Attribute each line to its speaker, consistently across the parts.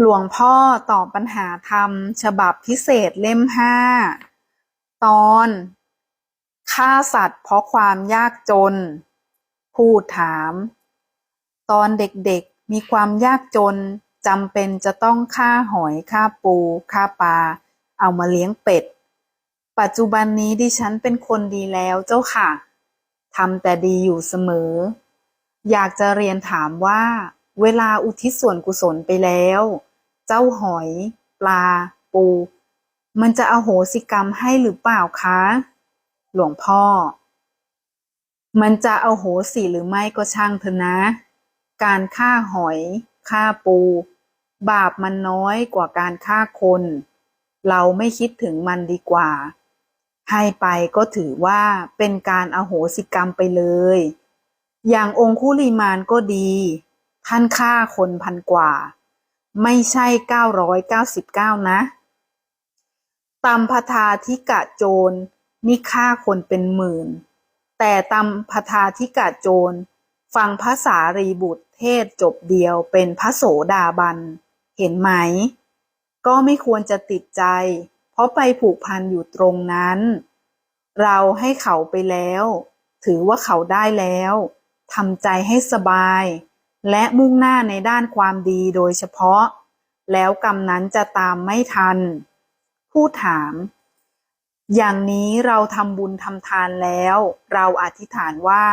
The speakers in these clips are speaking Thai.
Speaker 1: หลวงพ่อตอบปัญหาธรรม ฉบับพิเศษเล่มห้า ตอนฆ่าสัตว์เพราะความยากจนผู้ถาม ตอนเด็กๆมีความยากจนจำเป็นจะต้องฆ่าหอยฆ่าปูฆ่าปลา เอามาเลี้ยงเป็ด ปัจจุบันนี้ดิฉันเป็นคนดีแล้วเจ้าค่ะทำแต่ดีอยู่เสมอ อยากจะเรียนถามว่าเวลาอุทิศส่วนกุศลไปแล้ว เจ้าหอย ปลา ปู มันจะอโหสิกรรมให้หรือเปล่าคะ หลวงพ่อ มันจะอโหสิหรือไม่ก็ช่างเถอะนะ การฆ่าหอยฆ่าปู บาปมันน้อยกว่าการฆ่าคน เราไม่คิดถึงมันดีกว่า ให้ไปก็ถือว่าเป็นการอโหสิกรรมไปเลย อย่างองคุลิมานก็ดี ท่านฆ่าคนพันกว่า ไม่ใช่เก้าร้อยเก้าสิบเก้านะตัมพทาธิกะโจรนี่ฆ่าคนเป็นหมื่น แต่ตัมพทาธิกะโจร ฟังภาษารีบุตรเทศจบเดียวเป็นพระโสดาบัน เห็นไหม ก็ไม่ควรจะติดใจ เพราะไปผูกพันอยู่ตรงนั้น เราให้เขาไปแล้ว ถือว่าเขาได้แล้วทำใจให้สบาย และมุ่งหน้าในด้านความดีโดยเฉพาะ แล้วกรรมนั้นจะตามไม่ทัน ผู้ถาม อย่างนี้เราทำบุญทำทานแล้ว เราอธิษฐานว่า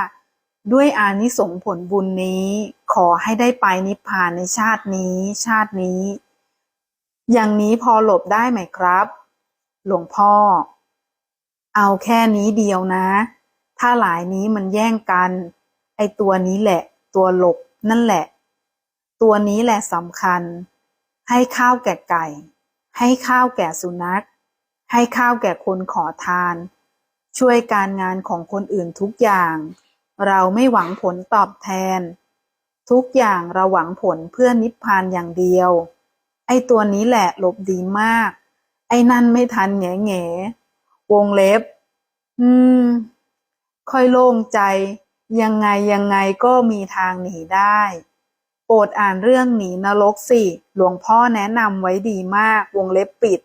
Speaker 1: ด้วยอานิสงส์ผลบุญนี้ ขอให้ได้ไปนิพพานในชาตินี้ ชาตินี้ อย่างนี้พอหลบได้ไหมครับ หลวงพ่อ เอาแค่นี้เดียวนะ ถ้าหลายนี้มันแย่งกัน ไอตัวนี้แหละ ตัวหลบ นั่นแหละ ตัวนี้แหละสำคัญ ให้ข้าวแก่ไก่ ให้ข้าวแก่สุนัข ให้ข้าวแก่คนขอทาน ช่วยการงานของคนอื่นทุกอย่าง เราไม่หวังผลตอบแทน ทุกอย่างเราหวังผลเพื่อนิพพานอย่างเดียว ไอ้ตัวนี้แหละหลบดีมาก ไอ้นั่นไม่ทันแง่แง่วงเล็บ อืม ค่อยโล่งใจ ยังไงยังไงก็มีทางหนีได้ โปรดอ่านเรื่องหนีนรกสิ หลวงพ่อแนะนำไว้ดีมาก วงเล็บปิด